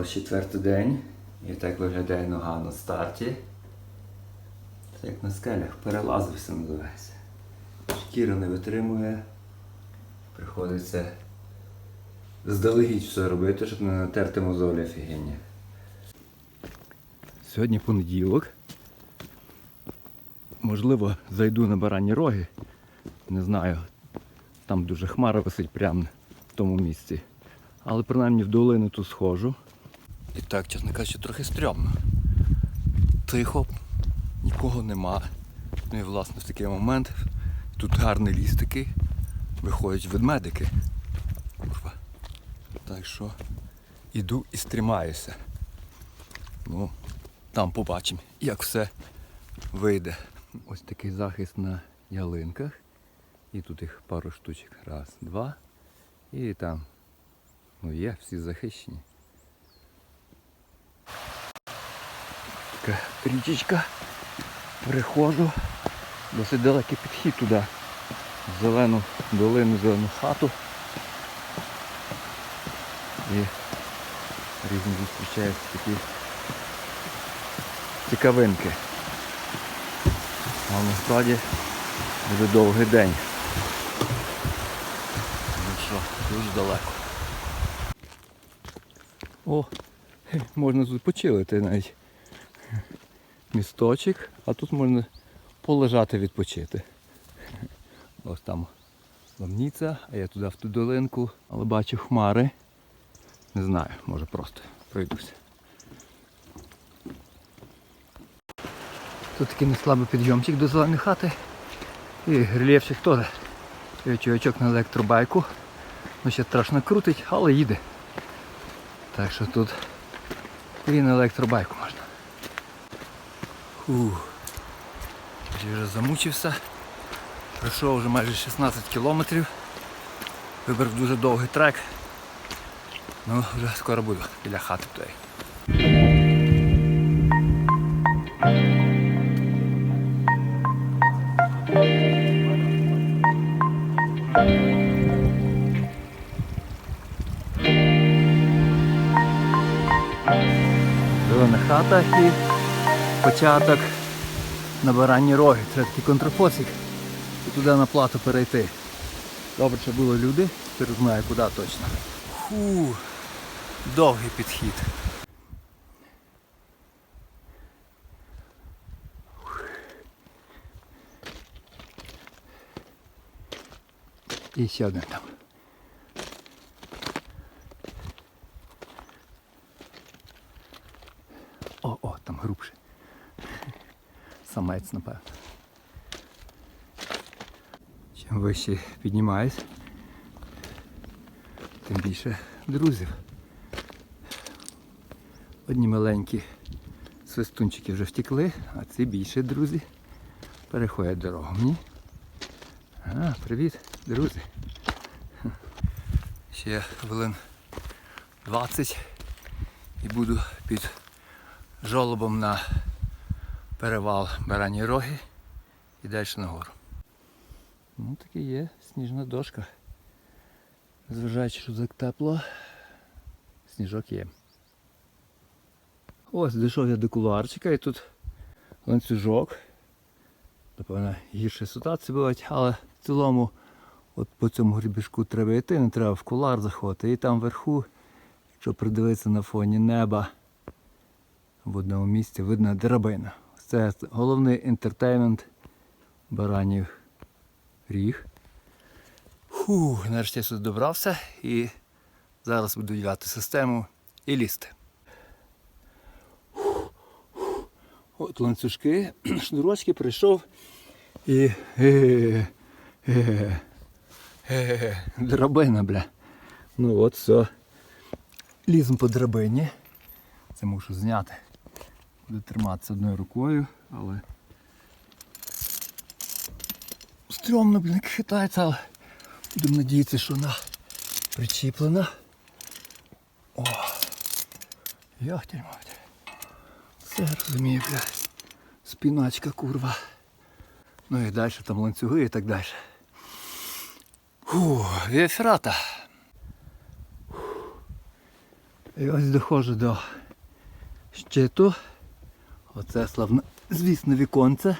Ось четвертий день. І так виглядає нога на старті. Це як на скелях, перелазився називається. Шкіра не витримує. Приходиться здалегідь все робити, щоб не натерти мозолі офігенні. Сьогодні понеділок. Можливо, зайду на барані роги. Не знаю. Там дуже хмара висить прямо в тому місці. Але принаймні в долину тут схожу. І так, чесно кажучи, трохи стрьомно. Тихо, нікого нема. Ну і власне в такий момент тут гарний ліс такий. Виходять ведмедики. Курва. Так що іду і стрімаюся. Ну, там побачимо, як все вийде. Ось такий захист на ялинках. І тут їх пару штучок. Раз, два. І там. Ну є, всі захищені. Така річечка. Переходжу. Досить далекий підхід туди. Зелену долину, зелену хату. І різні зустрічаються такі цікавинки. А насправді дуже довгий день. Ну що, дуже далеко. О, можна тут почилити навіть. Місточок, а тут можна полежати відпочити. Ось там ламніця, а я туди в ту долинку, але бачу хмари. Не знаю, може просто пройдуся. Тут такий неслабий підйомчик до зеленої хати. І рельєфчик теж. І чувачок на електробайку. Ну ще страшно крутить, але їде. Так що тут і на Фух. Я вже замучився. Пройшов вже майже 16 кілометрів. Вибрав дуже довгий трек. Ну, вже скоро буду біля хати тої. Зелена хата і початок на роги. Це такий контрфосик. І туди на плату перейти. Добре, що були люди, тепер знаю куди точно. Фу, довгий підхід. І ще один там. О, о, там грубше. Самець, напевно. Чим вище піднімаюсь, тим більше друзів. Одні маленькі свистунчики вже втекли, а ці більше друзі переходять дорогу мені. А, привіт, друзі. Ще хвилин 20 і буду під жолобом на перевал Барані Роги і далі нагору. Ну таки є сніжна дошка. Зважаючи, що так тепло, сніжок є. Ось дійшов я до кулуарчика і тут ланцюжок. Напевно, гірші ситуації бувають, але в цілому от по цьому грібішку треба йти, не треба в кулар заходити. І там вверху, якщо придивитися на фоні неба, в одному місці видно драбина. Це головний інтертеймент баранів ріг. Фу, нарешті я сюди добрався і зараз буду діляти систему і лізти. От ланцюжки, шнурочки прийшов і е, е, е, драбина, бля. Ну от все. Лізем по драбині. Це мушу зняти. Буду триматися одною рукою, але стрьомно, блін, хитається, але будемо надіятися, що вона причіплена. О! Яхтель, мать. Все розумію, бля. Спіначка, курва. Ну і далі там ланцюги і так далі. Фу, віаферата. І ось доходжу до щиту. Оце славне, звісно, віконце,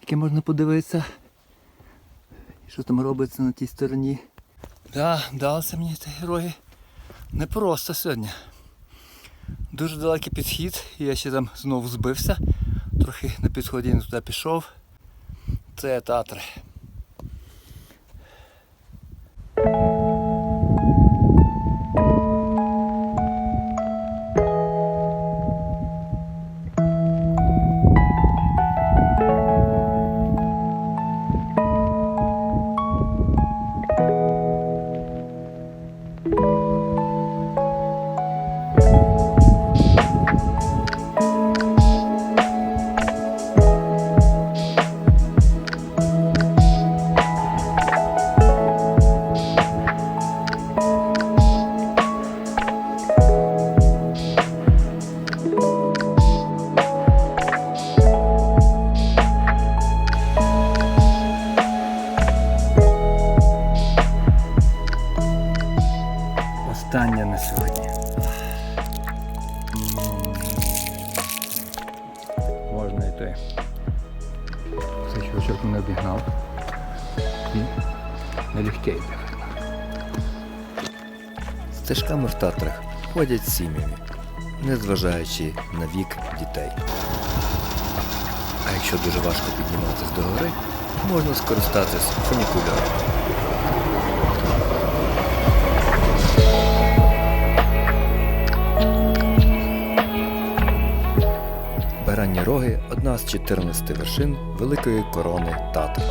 яке можна подивитися. Що там робиться на тій стороні. Да, далося мені ці герої. Не просто сьогодні. Дуже далекий підхід, я ще там знову збився. Трохи на підході не туди пішов. Це Татри. Можна йти. Цей чувачок мене обігнав. І налегке йде. Стежками в Татрах ходять сім'ями, незважаючи на вік дітей. А якщо дуже важко підніматися до гори, можна скористатись фунікулером. Одна з 14 вершин великої корони Татр.